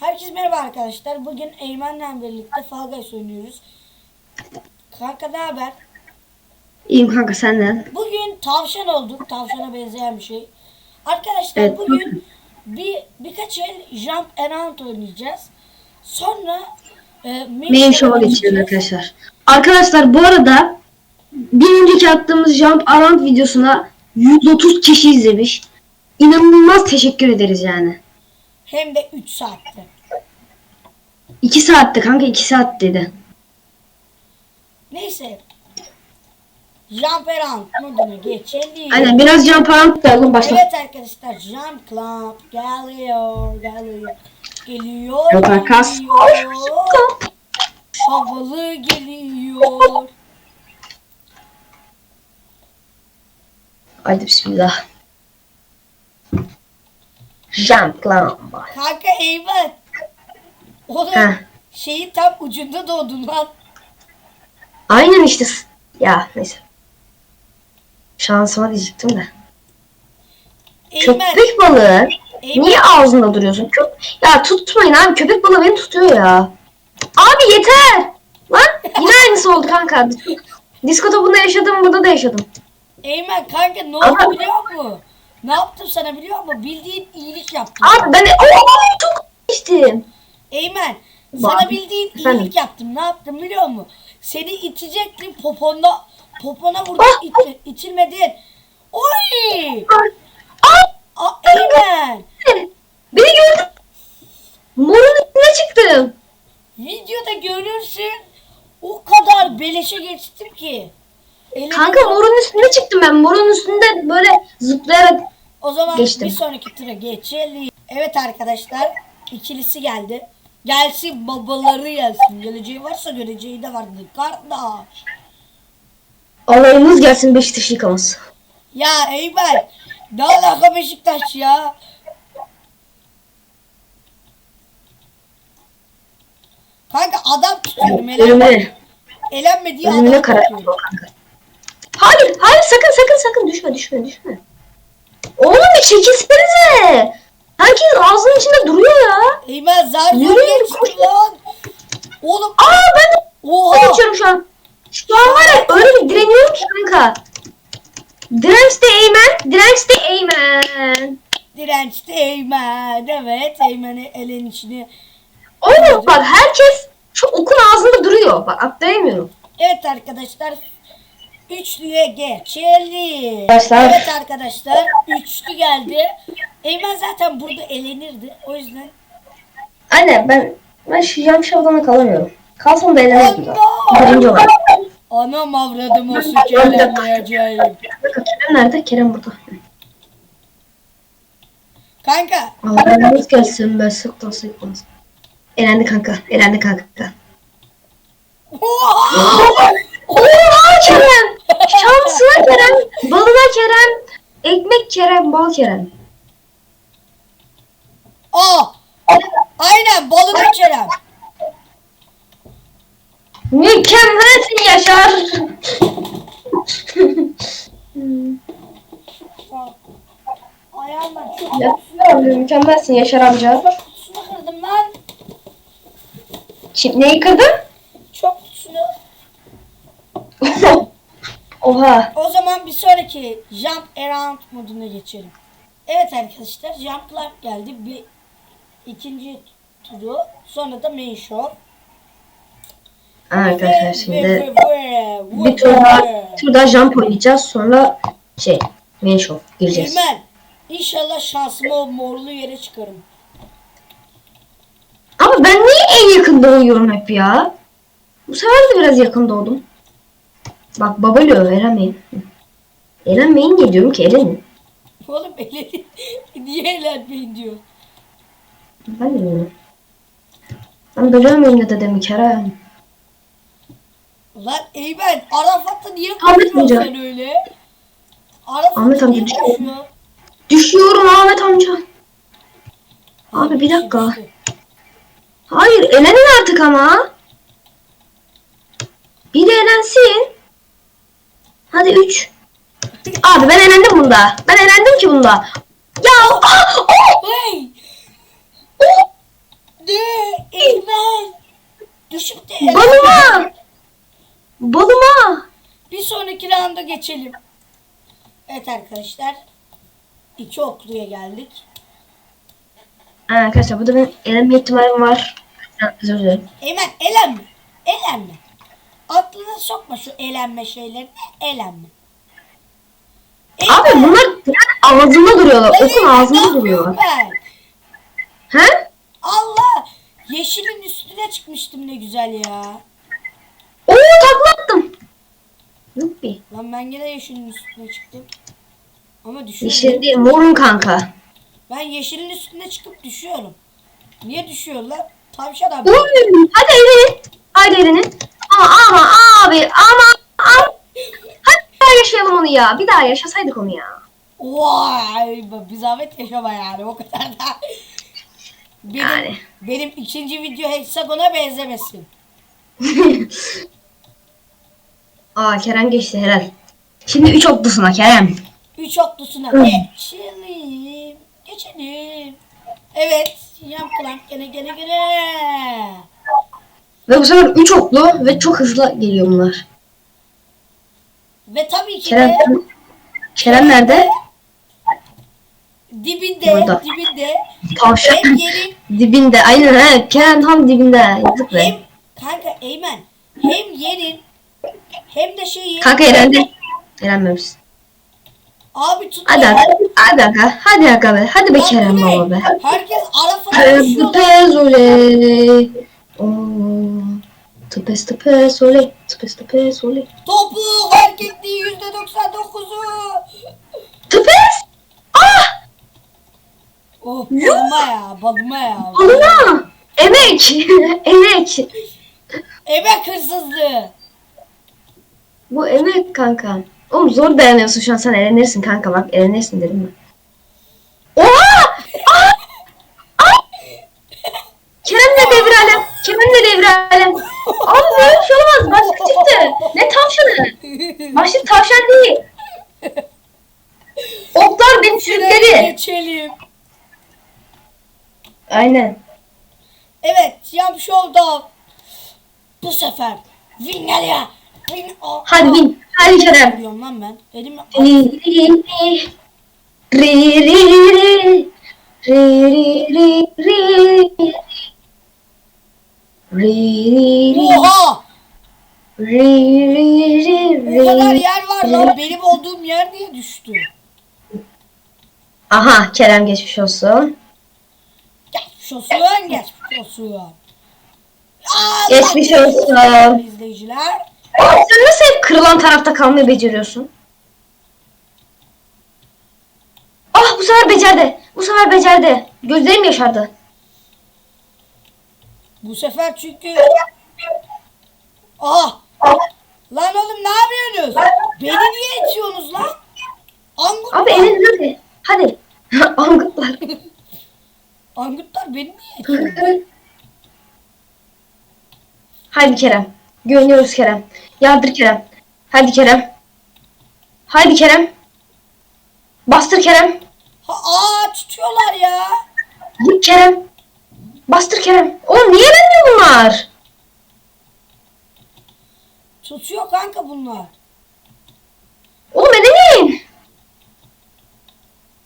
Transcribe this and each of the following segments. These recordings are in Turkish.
Herkese merhaba arkadaşlar. Bugün Eymen'le birlikte Fall Guys oynuyoruz. Kanka ne haber? İyiyim kanka senden. Bugün tavşan olduk. Tavşana benzeyen bir şey. Arkadaşlar Evet. bugün bir birkaç el Jump Around oynayacağız. Sonra e, Main geçelim geçeceğiz. arkadaşlar. Arkadaşlar bu arada bir önceki attığımız Jump Around videosuna 130 kişi izlemiş. İnanılmaz teşekkür ederiz yani. Hem de 3 saatte. 2 saatte kanka 2 saat dedi. Neyse. Jump Around moduna geçelim. Aynen biraz Jump Around da oğlum başla. Evet arkadaşlar Jump Club geliyor, geliyor. Geliyor, geliyor. Havalı geliyor. Haydi bismillah. Jump lan. Kanka eyvah. Oğlum Heh. şeyin tam ucunda doğdun lan. Aynen işte. Ya neyse. Şansıma diyecektim de. Eymen, Köpek balığı. Eymen. Niye ağzında duruyorsun? Köp ya tutmayın abi. Köpek balığı beni tutuyor ya. Abi yeter. Lan yine aynısı oldu kanka. Disko topunda yaşadım burada da yaşadım. Eymen kanka ne oldu biliyor musun? Ne yaptım sana biliyor musun? Bildiğin iyilik yaptım. Abi ben Oo, çok içtim. Eymen sana bildiğin efendim? iyilik yaptım. Ne yaptım biliyor musun? Seni itecektim poponda popona vurdum Ah! itle, itilmedin. Oy! Ay Aa, Eymen beni gördün. Morun üstüne çıktım. videoda görürsün o kadar beleşe geçtim ki. Elimi- Kanka morun üstüne çıktım ben. Morun üstünde böyle zıplayarak O zaman Geçtim. bir sonraki tura geçelim. Evet arkadaşlar ikilisi geldi. Gelsin babaları gelsin. Geleceği varsa göreceği de vardır. Kardeş. alayımız gelsin Beşiktaş yıkamaz. Ya Eymen ne alaka Beşiktaş ya? Kanka adam tutuyorum elenme, Ölümüne. elenme diye Ölümüne adam karar tutuyorum. kanka. Hayır, hayır sakın sakın sakın düşme düşme düşme. Oğlum bir çekilsenize. Herkes ağzının içinde duruyor ya. Eymen zar zor geçti lan. Oğlum Aa ben de oha. geçiyorum şu an. Şu an var ya öyle bir direniyorum ki kanka. Direnç de Eymen, direnç de Eymen. Dirençli Eymen. Evet Eymen'i elin içine. Oğlum bak herkes şu okun ağzında duruyor. Bak atlayamıyorum. Evet arkadaşlar. Üçlüye geçelim. Arkadaşlar. Evet arkadaşlar. Üçlü geldi. Eymen zaten burada elenirdi. O yüzden. Anne ben ben şu yam şavdana kalamıyorum. Kalsam da zaten. Birinci olarak. Anam avradım o. Bakın Kerem nerede? Kerem burada. Kanka. Allah'ımız gelsin ben sıktan sıkmaz. Elendi kanka. Elendi kanka. Oha! Oha Kerem. Şansına Kerem. Balına Kerem. Ekmek Kerem. Bal Kerem. Aa! Aynen balını Kerem. Mükemmelsin Yaşar. Ayağımdan çok Ya, Mükemmelsin Yaşar amca. kutusunu kırdım lan. Neyi kırdın? Oha. O zaman bir sonraki jump around moduna geçelim. Evet arkadaşlar jump club geldi. Bir ikinci turu. Sonra da main show. Arkadaşlar şimdi bir tur daha, tur daha jump oynayacağız. Sonra şey main show gireceğiz. Eymen. İnşallah şansıma o morlu yere çıkarım. Ama ben niye en yakın doğuyorum hep ya? Bu sefer de biraz yakın doğdum. Bak babalıyor elenmeyin. Elenmeyin diye diyorum ki elenin. Oğlum eleni niye eğlenmeyin diyor. Ben de bilmiyorum. Ben bölüyorum de dedim Kerem. Lan Eymen Arafat'ta niye Ahmet konuşuyorsun sen öyle? Arafat'ta Ahmet amca düşüyor. Düşüyorum Ahmet amca. Abi bir dakika. Hayır elenin artık ama. Biri elensin. Hadi 3. Abi ben elendim bunda. Ben elendim ki bunda. Ya ah, oh, Hey! oh. Ne? Bu şimdi elenme. Balıma. Balıma. Bir sonraki rounda geçelim. Evet arkadaşlar. İki okluya geldik. Ha, arkadaşlar burada benim elenme ihtimalim var. Özür dilerim. Eymen elenme. Elenme. Aklına sokma şu elenme şeylerini. Elenme. Abi bunlar yani ağzında duruyorlar. Okun Eymen, ne ağzında duruyorlar. ben? He? Allah! Yeşilin üstüne çıkmıştım ne güzel ya. Oo takla attım. Yuppi. Lan ben gene yeşilin üstüne çıktım. Ama düşüyorum. Yeşil değil morun kanka. Ben yeşilin üstüne çıkıp düşüyorum. Niye düşüyorlar? Tavşan abi. Uy, hadi elini. Hadi elini. Ama ama abi ama ama. Hadi bir daha yaşayalım onu ya. Bir daha yaşasaydık onu ya. Vay! Bir zahmet yaşama yani o kadar da. Benim, Yani. benim ikinci video hexagona benzemesin. Aa Kerem geçti helal. Şimdi üç oklusuna Kerem. Üç oklusuna geçelim. Geçelim. Evet. Yam klank gene gene gene. Ve bu sefer üç oklu ve çok hızlı geliyor bunlar. Ve tabii ki Kerem, de Kerem nerede? dibinde Burada. dibinde Tavşan. yerin dibinde. Aynen he. Kerem tam dibinde. Yazık be. hem kanka Eymen hem yerin hem de şeyi Kanka elendi. Elenmemişsin. abi tut. Hadi aga. Hadi aga. Hadi aga be. Hadi be Kerem baba be. Herkes Arafat'a düşüyor. pez oley. Oo. Tıpes tıpes oley. Tıpes tıpes oley. Topu erkekliği yüzde 99'u. Tıpes. Ah! Oh balıma ya balıma ya. Alına. Emek. emek. Emek hırsızlığı. Bu emek kanka. Oğlum zor dayanıyorsun şu an sen elenirsin kanka bak elenirsin dedim ben. Oha! Ah! Ah! Kerem de devralem. Kerem de devralem. Abi böyle bir şey olmaz. Başlık çıktı. Ne tavşanı? Başlık tavşan değil. Oklar beni sürükledi. geçelim. Aynen. Evet yap showdown. Bu sefer. Win o. Hadi bin. Hadi Kerem. Diyorum lan ben. Elim Ri ri ri. Ri ri ri. Ri ri ri ri. Ri ri ri. Oha! Ri ri ri O kadar yer var lan. Benim olduğum yer niye düştü? Aha Kerem geçmiş olsun. Geçmiş olsun. Geçmiş olsun. Aa, Geçmiş olsun. İzleyiciler. Sen nasıl hep kırılan tarafta kalmayı beceriyorsun? Ah bu sefer becerdi. Bu sefer becerdi. Gözlerim yaşardı. Bu sefer çünkü... Ah! Lan oğlum ne yapıyorsunuz? Beni niye itiyorsunuz lan? Angut Abi elin hadi. Hadi. Angutlar. Angutlar beni niye itiyor? Haydi Kerem. Güveniyoruz Kerem. Yardır Kerem. Hadi Kerem. Haydi Kerem. Bastır Kerem. Ha, aa tutuyorlar ya. Git Kerem. Bastır Kerem. Oğlum niye elenmiyor bunlar? Tutuyor kanka bunlar. Oğlum elenin.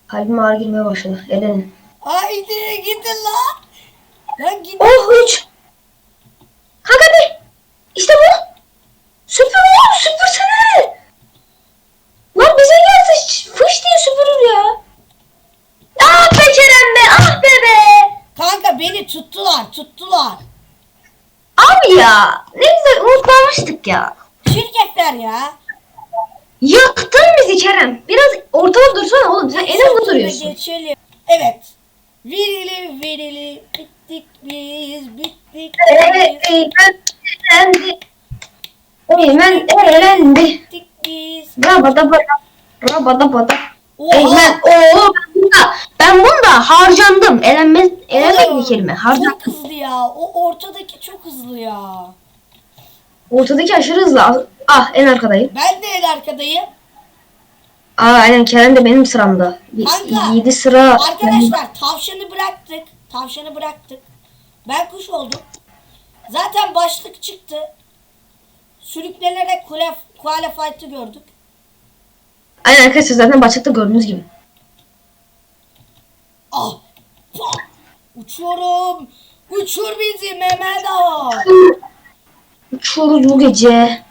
Kalbim ağrı girmeye başladı. Elenin. Haydi gidin lan. Lan gidin. Oh üç. Kanka hadi. İşte bu. Süpür oğlum süpürsene. Lan bize gelse fış diye süpürür ya. Ah be Kerem be ah be be. Kanka beni tuttular tuttular. Abi ya ne güzel umutlanmıştık ya. Şirketler ya. Yaktın bizi Kerem. Biraz ortada dursana oğlum sen en hızlı duruyorsun. Geçelim. Evet. Virili virili bittik biz bittik elendi. Eymen elendi. bittik biz. Rabada bada. Rabada bada. Oha. Eymen ooo ben bunda, ben bunda harcandım. Elenme, elenmek Oğlum, bir kelime. Harcandım. Çok hızlı ya. O ortadaki çok hızlı ya. Ortadaki aşırı hızlı. Ah en arkadayım. Ben de en arkadayım. Aa aynen Kerem de benim sıramda. Kanka, 7 sıra. Arkadaşlar tavşanı bıraktık. Tavşanı bıraktık. Ben kuş oldum. Zaten başlık çıktı. Sürüklenerek fight'ı gördük. Aynen arkadaşlar zaten başlıkta gördüğünüz gibi. Ah! Pah! Uçuyorum. Uçur bizi Mehmet Ağa. Uçuyoruz bu gece.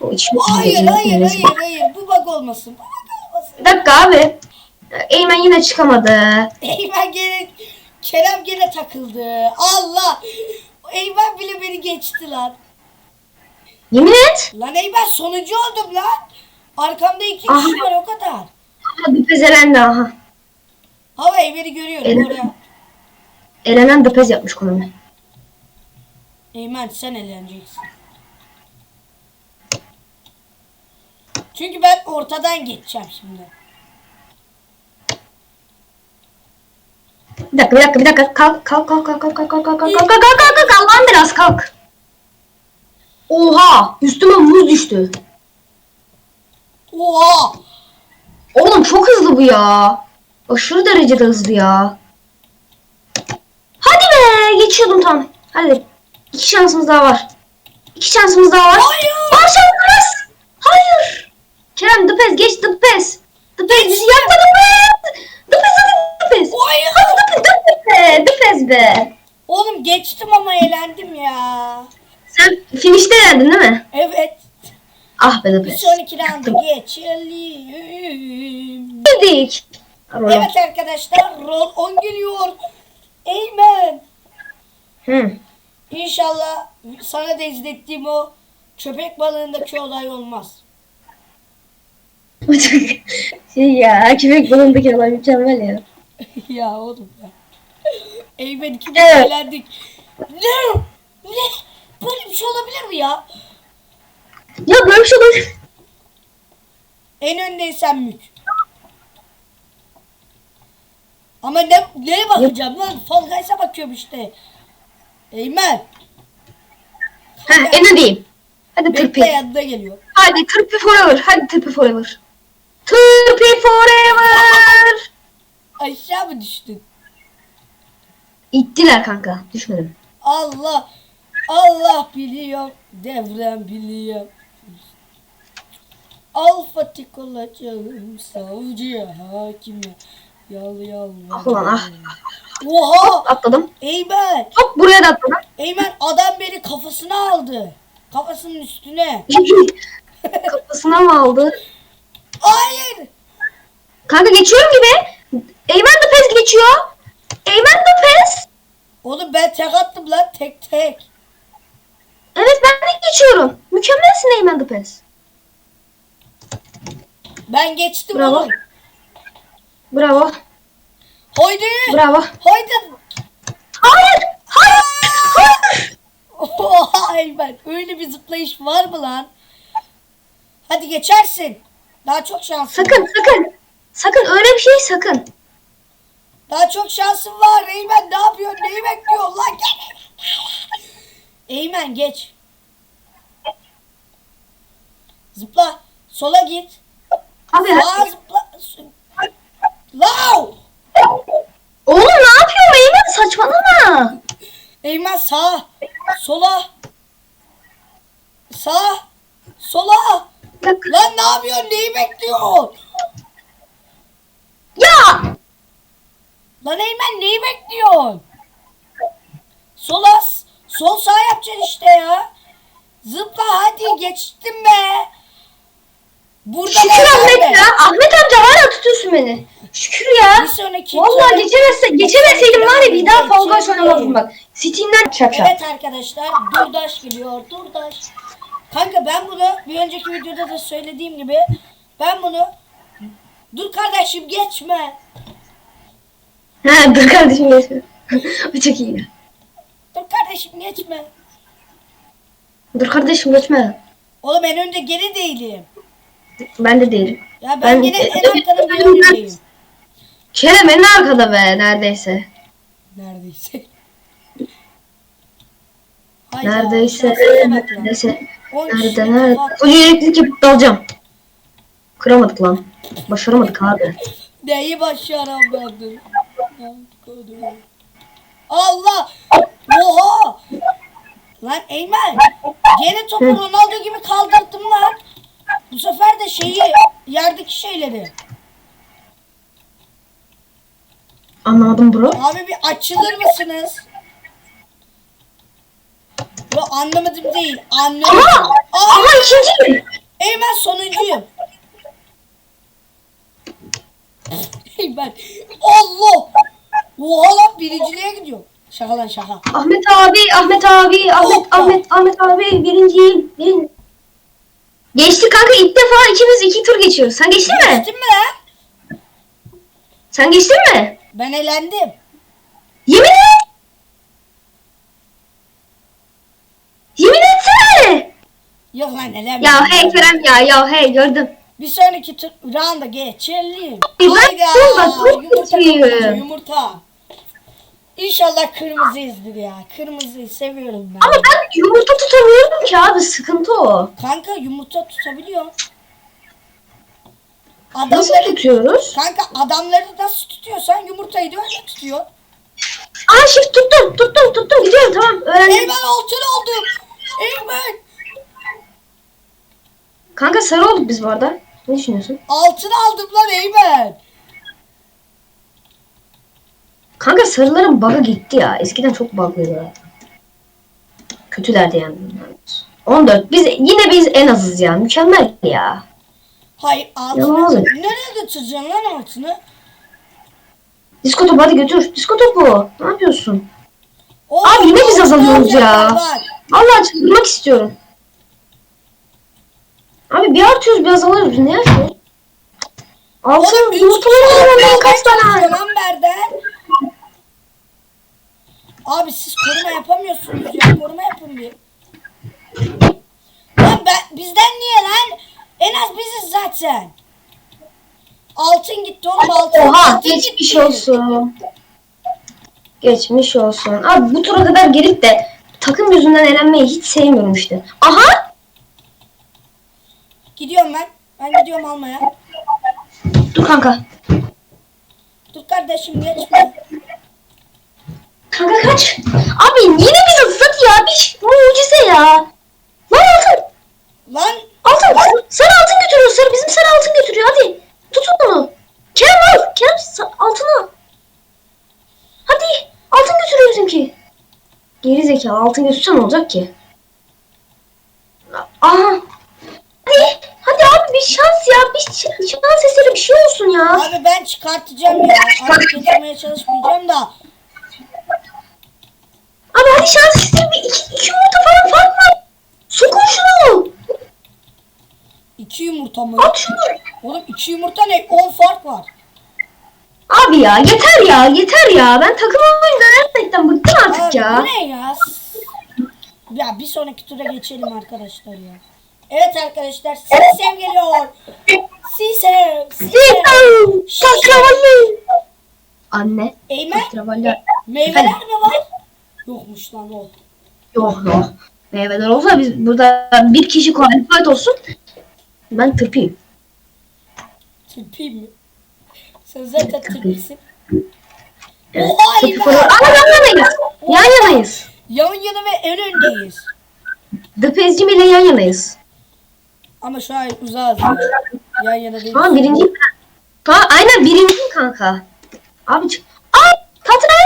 O içimiz Hayır gece hayır neyse. hayır hayır. Bu bug olmasın. Bu bug olmasın. Bir dakika abi. Eymen yine çıkamadı. Eymen gene Kerem gene takıldı. Allah! Eymen bile beni geçti lan. Yemin et. Lan Eymen sonuncu oldum lan. Arkamda iki Aha. kişi var o kadar. Aha düpezelendi aha. Hava Eymen'i görüyorum oraya. Elenen düpez yapmış konumu. Eymen sen eğleneceksin. Çünkü ben ortadan geçeceğim şimdi. Bir dakika bir dakika bir dakika. Kalk kalk kalk kalk kalk kalk kalk kalk kalk kalk kalk kalk kalk kalk Allah'ım biraz kalk. Oha üstüme muz düştü. Oha! Oğlum çok hızlı bu ya. Aşırı derecede hızlı ya. Hadi be geçiyordum tam. Hadi. İki şansımız daha var. İki şansımız daha var. Hayır! Başarısız. Hayır. Kerem dıpez geç dıpez. Dıpez bizi yapma dıpez. Dıpez hadi dıpez. Hayır! Hadi dıpez dıpez. Dıpez be. Oğlum geçtim ama eğlendim ya. Sen finişte geldin değil mi? Evet. Ah be Bir dıpez. sonraki rounda geçelim. Rola. Evet arkadaşlar rol 10 geliyor. Eymen. Hı. İnşallah sana da izlettiğim o köpek balığındaki olay olmaz. şey ya köpek balığındaki olay mükemmel ya. ya oğlum ya. Eymen iki Evet. eğlendik. Ne? Ne? Böyle bir şey olabilir mi ya? Ya böyle bir şey olur. En öndeysen mük. Ama ne, neye bakacağım lan? Fall Guys'a bakıyorum işte. Eymen. Ha en öndeyim. Hadi Bekle tırpi. yanına geliyor. Hadi tırpi forever. Hadi tırpi forever. Tırpi forever. Aşağı mı düştün? İttiler kanka. Düşmedim. Allah. Allah biliyor. Devrem biliyor. Al fatik olacağım savcıya hakime. Yal yal. Ah ulan ah. Oha! Atladım. Eymen! Hop buraya da atladım. Eymen adam beni kafasına aldı. Kafasının üstüne. Kafasına mı aldı? Hayır! Kanka geçiyorum gibi. Eymen de pes geçiyor. Eymen de pes. Oğlum ben tek attım lan tek tek. Evet ben de geçiyorum. Mükemmelsin Eymen de pes. Ben geçtim Bravo. oğlum. Bravo. Haydi! Bravo. Haydi! Hayır. Hayır. Hayır. Oha Eymen öyle bir zıplayış var mı lan? Hadi geçersin. Daha çok şansın Sakın var. sakın. Sakın öyle bir şey sakın. Daha çok şansın var. Eymen ne yapıyorsun? Neyi bekliyorsun lan? Gel. Eymen geç. Zıpla. Sola git. Abi Sağa zıpla. Lao! Oğlum ne yapıyorsun Eymen saçmalama. Eymen sağa. Sola. Sağa. Sola. Lan ne yapıyorsun? Neyi bekliyorsun? Ya. Lan Eymen neyi bekliyorsun? Sola. Sol sağ yapacaksın işte ya. Zıpla hadi geçtim be. Burada Şükür ben Ahmet ya. Ahmet amca hala tutuyorsun beni. Şükür ya. Bir sonraki Vallahi tura- geçemezse, geçemeseydim var ya bir daha Fall Guys oynamazdım bak. Steam'den çakacağım. Evet arkadaşlar Durdaş geliyor Durdaş. Kanka ben bunu bir önceki videoda da söylediğim gibi ben bunu dur kardeşim geçme. Ha dur kardeşim geçme. Bu çok iyi. Dur kardeşim geçme. Dur kardeşim geçme. Oğlum en önde geri değilim. Ben de değilim. Ya ben, Ben- yine en arkanın bir önündeyim. Kerem en arkada be neredeyse. Neredeyse. Hayda, Neredeyse. lan. Neredeyse. Nerede nerede? Koca yüreklilik yapıp dalacağım. Kıramadık lan. Başaramadık abi. Neyi başaramadım? Allah! Oha! Lan Eymen. Gene topu Ronaldo gibi kaldırdım lan. Bu sefer de şeyi yerdeki şeyleri. Anladım bro. Abi bir açılır mısınız? Yo anlamadım değil. Anlamadım. Aha! Aa, Aha ikinci. Eymen sonuncuyum. Eymen. Allah. Oha lan birinciliğe gidiyor. Şaka lan şaka. Ahmet abi, Ahmet abi, Ahmet. Ahmet, Ahmet abi birinciyim. Birinci. Geçti kanka ilk defa ikimiz iki tur geçiyoruz. Sen geçtin mi? Geçtin mi lan? Sen geçtin mi? Ben elendim. Yemin et. Yemin etsene. Yok lan elenmedim. Ya hey Kerem ya, ya hey gördüm. Bir sonraki tur rounda geçelim. Ben Hayda, burada çok yumurta, kötüyüm. yumurta, yumurta. İnşallah kırmızıyızdır ya. Kırmızıyı seviyorum ben. Ama ben yumurta tutamıyorum ki abi sıkıntı o. Kanka yumurta tutabiliyor. Nasıl Adamları, tutuyoruz? kanka adamları nasıl tutuyorsan yumurtayı da öyle tutuyor. Aa shift tuttum, tuttum, tuttum gidiyorum tamam öğrendim. Eymen altın oldum. Eymen. Kanka sarı olduk biz bu arada. Ne düşünüyorsun? Altın aldım lan Eymen. Kanka sarıların bug'ı gitti ya. Eskiden çok bug'lıydı. Kötülerdi yani. 14. Biz yine biz en azız ya. Mükemmel ya. Hayır Yalan altını olur. nereye götüreceksin lan altını? Disko topu hadi götür. Disko topu. Ne yapıyorsun? Oo, Abi yine biz azalıyoruz ya. var. Allah çıldırmak istiyorum. Abi bir artıyoruz bir azalıyoruz. Ne yaşıyoruz? Altın Oğlum yumurtaları var kaç tane lan Berden. Abi siz koruma yapamıyorsunuz ya. Koruma yapın bir. Lan ben, bizden niye lan? En az biziz zaten. Altın gitti oğlum altın. Oha altın geçmiş gitti. olsun. Geçmiş olsun. Abi bu tura kadar gelip de takım yüzünden elenmeyi hiç sevmiyorum işte. Aha! Gidiyorum ben. Ben gidiyorum almaya. Dur kanka. Dur kardeşim geçme. Kanka kaç. Abi yine biz ıslat ya. Bir mucize ya. Lan altın. Lan Altın. Sarı altın götürüyor. Sarı bizim sarı altın götürüyor. Hadi. Tutun bunu. Kerem al. Kerem altını al. Hadi. Altın götürüyor bizimki. Geri zekalı altın götürse ne olacak ki? Aha. Hadi. Hadi abi bir şans ya. Bir şans eseri bir şey olsun ya. abi ben çıkartacağım ya. Artık getirmeye çalışmayacağım da. Bir iki, iki yumurta falan fark var. Sokun şunu. İki yumurta mı? At şunu. Oğlum iki yumurta ne? 10 fark var. Abi ya yeter ya yeter ya. Ben takım oyundan gerçekten bıktım artık Abi ya. bu ne ya? Ya bir sonraki tura geçelim arkadaşlar ya. Evet arkadaşlar Sisem geliyor. Sisem. Sisem. Tatravalli. Anne. Eymen Tatravalli. meyveler mi var? Yokmuş lan o. Yok yok. Meyveler olsa biz burada bir kişi qualified olsun. Ben tırpayım. Tırpayım mı? Sen zaten tırpısın. Evet. Oha Tırpı falan. Aa yan yanayız. Yan yanayız. Yan yana ve en öndeyiz. The Pezcim ile yan yanayız. Ama şu an uzağız. ya. Yan yana değil. Tamam birinci. Tamam aynen birinciyim kanka. Abi çık. Aa tatravalli.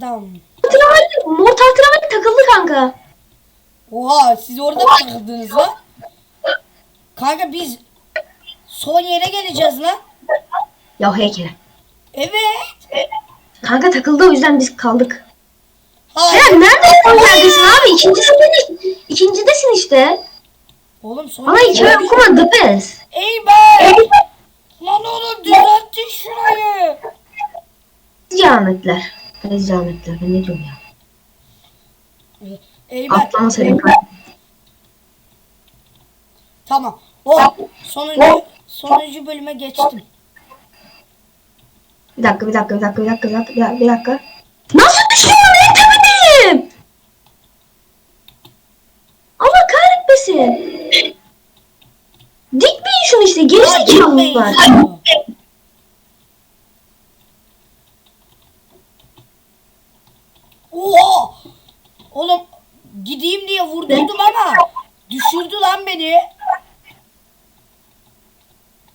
Adam. Tatravalli. Mor tatravalli takıldı kanka. Oha siz orada mı takıldınız lan? Kanka biz son yere geleceğiz lan. Ya heykel. Evet. Kanka takıldı o yüzden biz kaldık. Hayır. Sen nerede son neredesin abi? İkincisin, ikincidesin işte. Oğlum son Ama hikaye geldik. okuma the best. Ey be! Lan oğlum düzelttin şurayı. Cametler. Ne cametler ben ne diyorum ya. Ey be. Atlama senin Tamam. Oh sonuncu, sonuncu bölüme geçtim. Bir dakika bir dakika bir dakika bir dakika bir dakika bir dakika. Nasıl düşüyorum yetemedim. Allah kahretmesin. Dikmeyin şunu işte geri zekalı var. Oha Oğlum gideyim diye vurdurdum ama düşürdü lan beni.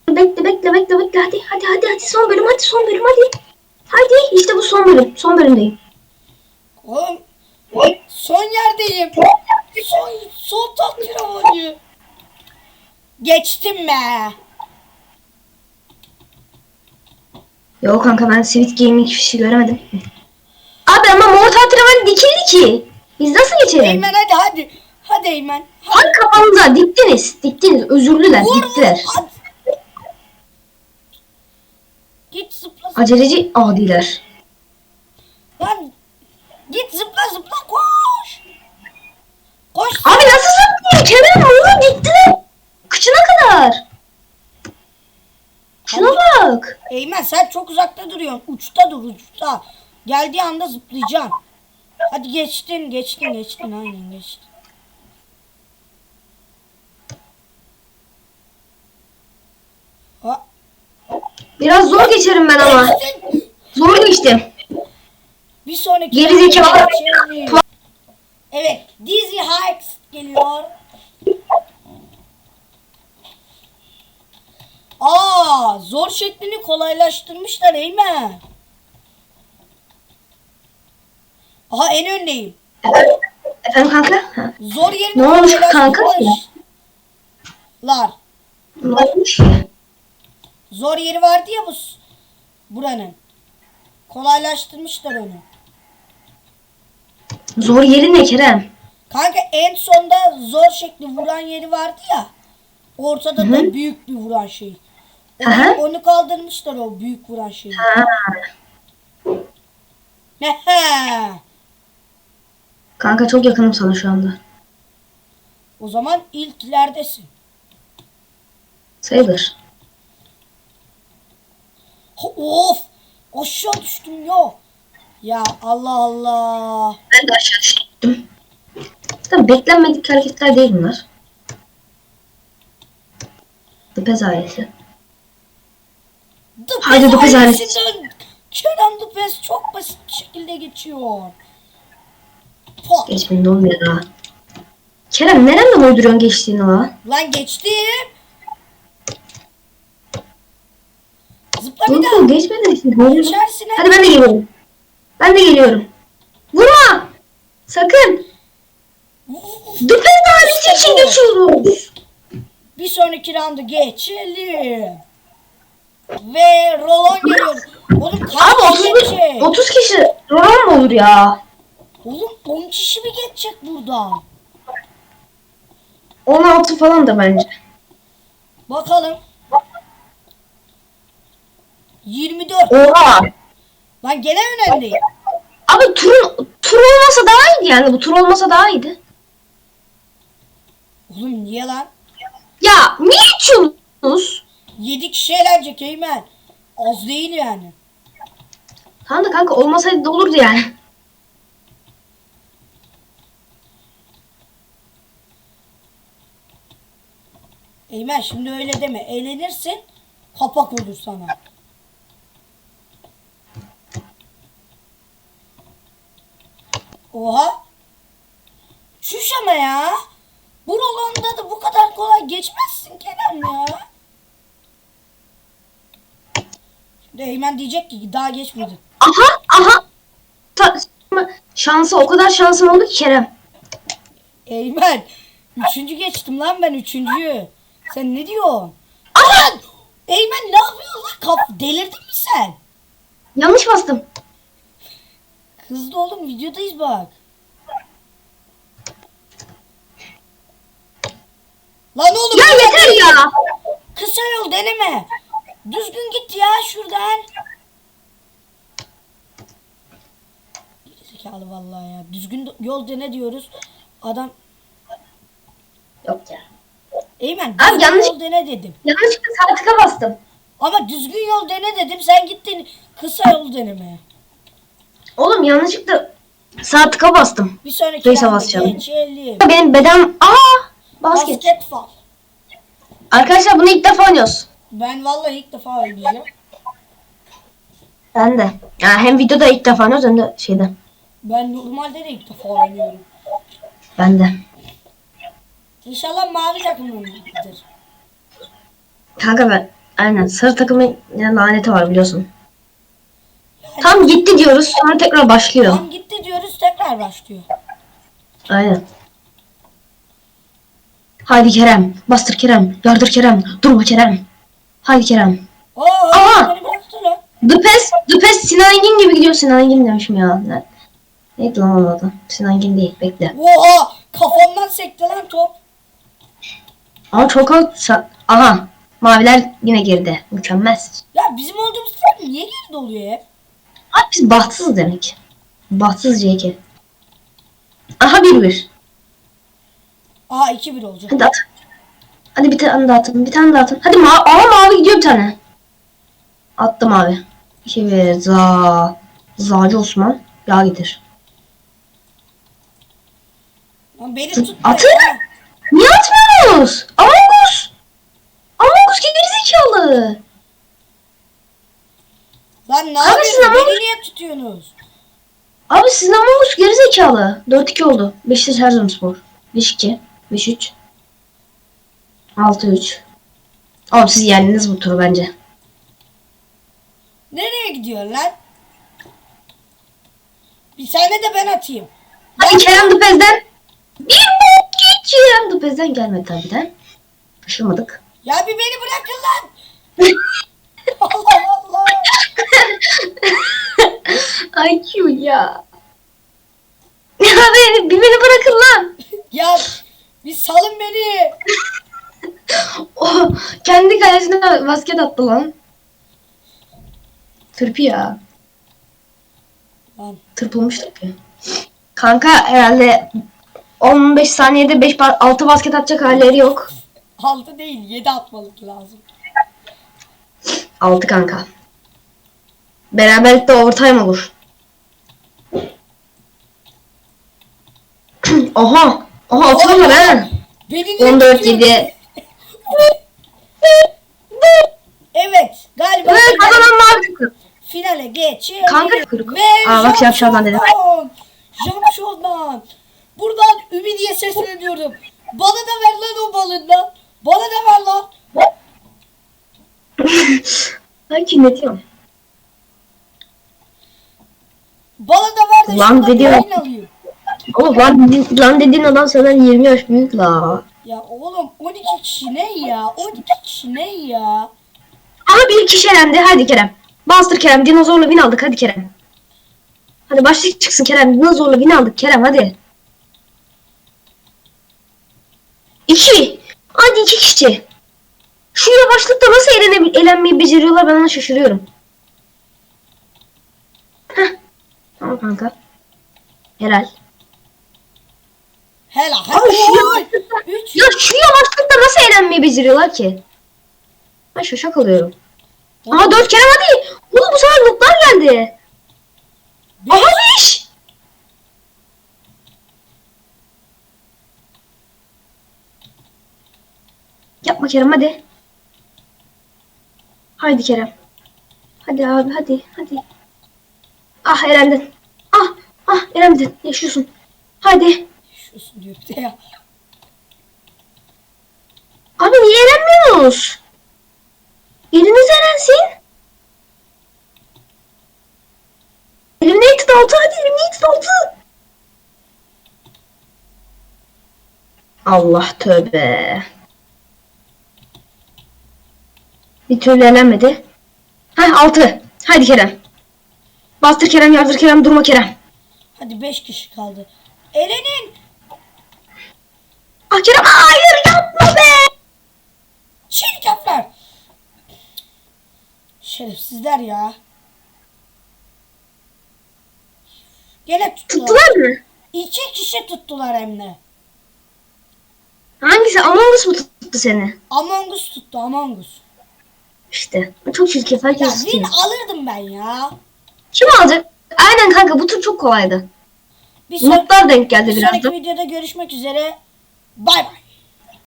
Bekle bekle bekle bekle hadi hadi hadi hadi son bölüm hadi son bölüm hadi. Hadi işte bu son bölüm. Son bölümdeyim. Oğlum son yerdeyim. Son, son taklamayı. Geçtim be. Yok kanka ben Sweet Gaming fişi göremedim. Abi ama Mortal Dikildi ki. Biz nasıl geçelim? Eymen hadi hadi. Hadi Eymen. Hadi kafamıza diktiniz. Diktiniz. Özürlüler. Vur vur. Diktiler. at. Git zıpla. Aceleci adiler. Lan git zıpla zıpla koş. Koş. Abi nasıl zıplıyor? Kerem onu diktiler. Kıçına kadar. Şuna bak. Eymen sen çok uzakta duruyorsun. Uçta dur uçta. Geldiği anda zıplayacaksın. Hadi geçtin geçtin geçtin aynen geçtin. Ha, Biraz zor geçerim ben ama. Zor geçtim. Bir sonraki Geri zekalı. Evet, Dizzy Hikes geliyor. Aa, zor şeklini kolaylaştırmışlar Eymen. Aha en öndeyim. Efendim kanka? Ha. Zor yerini Ne olmuş kanka? kolaylaştırmışlar. Ne olmuş? Zor yeri vardı ya bu s- buranın. Kolaylaştırmışlar onu. Zor yeri ne Kerem? Kanka en sonda zor şekli vuran yeri vardı ya. Ortada da büyük bir vuran şey. Onu, Aha. onu kaldırmışlar o büyük vuran şeyi. Ha. Kanka çok yakınım sana şu anda. o zaman ilklerdesin. Sayılır. Ha, Of! Aşağı düştüm ya. Ya Allah Allah. Ben de aşağı düştüm. Tabii beklenmedik hareketler değil bunlar. Dıpez ailesi. Dıpes Haydi Dıpes ailesinden Kerem Dıpes çok basit bir şekilde geçiyor. Pat. Geçmenin olmuyor daha. Kerem nereden uyduruyorsun geçtiğini la? Lan geçtim. Zıpla bir daha. dur geçmedin işte. Hadi ben de geliyorum. Ben de geliyorum. Vurma! Sakın! Dıpez ailesi için geçiyoruz. Bir sonraki roundu geçelim. Ve Rolon geliyor. Oğlum kaç Abi kişi 30, geçecek? 30 kişi roman mı olur ya? Oğlum 10 kişi mi geçecek buradan? 16 falan da bence. Bakalım. 24. Oha! Lan gene önemli. Abi turun, tur olmasa daha iyiydi yani. Bu tur olmasa daha iyiydi. Oğlum niye lan? Ya niye içiyorsunuz? 7 kişi eğlenecek Eymen. Az değil yani. Tamam da kanka olmasaydı da olurdu yani. Eymen şimdi öyle deme. Eğlenirsin. Kapak olur sana. Oha. Şuş ama ya. Bu rolanda da bu kadar kolay geçmezsin Kerem ya. Şimdi Eymen diyecek ki daha geçmedin. Aha aha. Ta- şansı o kadar şansım oldu ki Kerem. Eymen. Üçüncü geçtim lan ben üçüncüyü. Sen ne diyorsun? Aman! Eymen ne yapıyorsun lan? Kaf delirdin mi sen? Yanlış bastım. Hızlı oğlum videodayız bak. Lan oğlum Ya yeter ya. Kısa yol deneme. Düzgün git ya şuradan. Zekalı vallahi ya. Düzgün yol dene diyoruz. Adam Yok ya. Eymen Abi düzgün yanlış- yol dene dedim. Yanlışlıkla sağ tıka bastım. Ama düzgün yol dene dedim. Sen gittin kısa yol denemeye. Oğlum yanlışlıkla sağ tıka bastım. Bir sonraki Neyse, basacağım. geçelim. Benim beden... Aa! Basket. Basketbol. Arkadaşlar bunu ilk defa oynuyoruz. Ben vallahi ilk defa oynayacağım. Ben de. Yani hem videoda ilk defa oynuyoruz hem de şeyde. Ben normalde de ilk defa oynuyorum. Ben de. İnşallah mavi takımındır. Kanka ben aynen sarı takımın yine laneti var biliyorsun. Tam gitti diyoruz sonra tekrar başlıyor. Tam gitti diyoruz tekrar başlıyor. Aynen. Haydi Kerem. Bastır Kerem. Yardır Kerem. Durma Kerem. Haydi Kerem. Oo, Aha! Dupes. Dupes Sinan Engin gibi gidiyor. Sinan Engin demişim ya. Ne? Neydi lan onun adı? Sinan Engin değil. Bekle. Oha! Kafamdan sekti lan top. Ama çok sa- Aha. Maviler yine geride. Mükemmel. Ya bizim olduğumuz takım niye geride oluyor hep? Abi biz bahtsız demek. Bahtsız CK. Aha 1-1. Aa 2-1 olacak. Hadi at. Hadi bir tane daha atın. Bir tane daha atın. Hadi ma Aa mavi gidiyor bir tane. Attım abi. İki bir za. Zacı Osman. Yağ getir. Lan beni Tut- tuttu. atın. ya. Niye atmıyorsunuz? Amongus. Amongus gerizekalı. Lan ne Abi siz Beni niye tutuyorsunuz? Abi sizin Amongus gerizekalı. 4-2 oldu. Beşiktaş Erzurumspor. 5-2. 5-3. 6-3. Oğlum siz yendiniz bu turu bence. Nereye gidiyor lan? Bir tane de ben atayım. Hadi Kerem Dupez'den. Geç Kerem Dupez'den gelmedi tabii de. Şaşırmadık. Ya bir beni bırakın lan. Allah Allah. Ay Q ya. Ya beni, bir beni bırakın lan. Ya bir salın beni. Oh, kendi kalesine basket attı lan. Tırpı ya. Lan Tırpılmış tırpı. Kanka herhalde 15 saniyede 5 6 basket atacak halleri yok. 6 değil 7 atmalık lazım. 6 kanka. Beraberlikte overtime olur. Oha. Oha. Beni niye 14 tutuyorsun? 7. Evet galiba Evet kazanan mavi finale geçiyor. Kanka kırık. Ve Aa, bak Şapşal'dan dedim. Şapşal'dan. Buradan Ümidiye sesleniyorum. Bana da ver lan o balından. Bana da ver lan. Ben kinletiyorum. Bana da ver de Lan şuradan dedi- yayın alayım. Oğlum lan, lan dediğin adam senden 20 yaş büyük la. Ya oğlum 12 kişi ne ya? 12 kişi ne ya? Ama bir kişi elendi. Hadi Kerem. Bastır Kerem. Dinozorla win aldık. Hadi Kerem. Hadi başlık çıksın Kerem. Dinozorla win aldık Kerem hadi. İki. Hadi iki kişi. Şu yavaşlıkta nasıl elene, elenmeyi beceriyorlar ben ona şaşırıyorum. Heh. Tamam kanka. Helal. Hela Abi şu yavaşlıkta, 3 ya şu yavaşlıkta nasıl eğlenmeyi beceriyorlar ki? Ben şaşa kalıyorum. Aha dört kere hadi. Oğlum bu sefer notlar geldi. Aha beş. Yapma Kerem hadi. Haydi Kerem. Hadi abi hadi hadi. Ah elendin. Ah ah elendin. Yaşıyorsun. Hadi. Şusun diyor bir de ya. Abi niye eğlenmiyorsunuz? Biriniz eğlensin. Eliminated 6 hadi Eliminated 6. Allah tövbe. Bir türlü eğlenmedi. Heh 6. Hadi Kerem. Bastır Kerem yardır Kerem durma Kerem. Hadi 5 kişi kaldı. Elenin. Ah Kerem hayır yapma be. Çirkefler. Şerefsizler ya. Gene tuttular. Tuttular mı? İki kişi tuttular hem de. Hangisi Among Us mu tuttu seni? Among Us tuttu Among Us. İşte. Çok çirkin. Ya Herkes win istiyor. alırdım ben ya. Kim alacak? Aynen kanka bu tur çok kolaydı. Bir, son- denk geldi bir biraz sonraki da. videoda görüşmek üzere. Bay bay.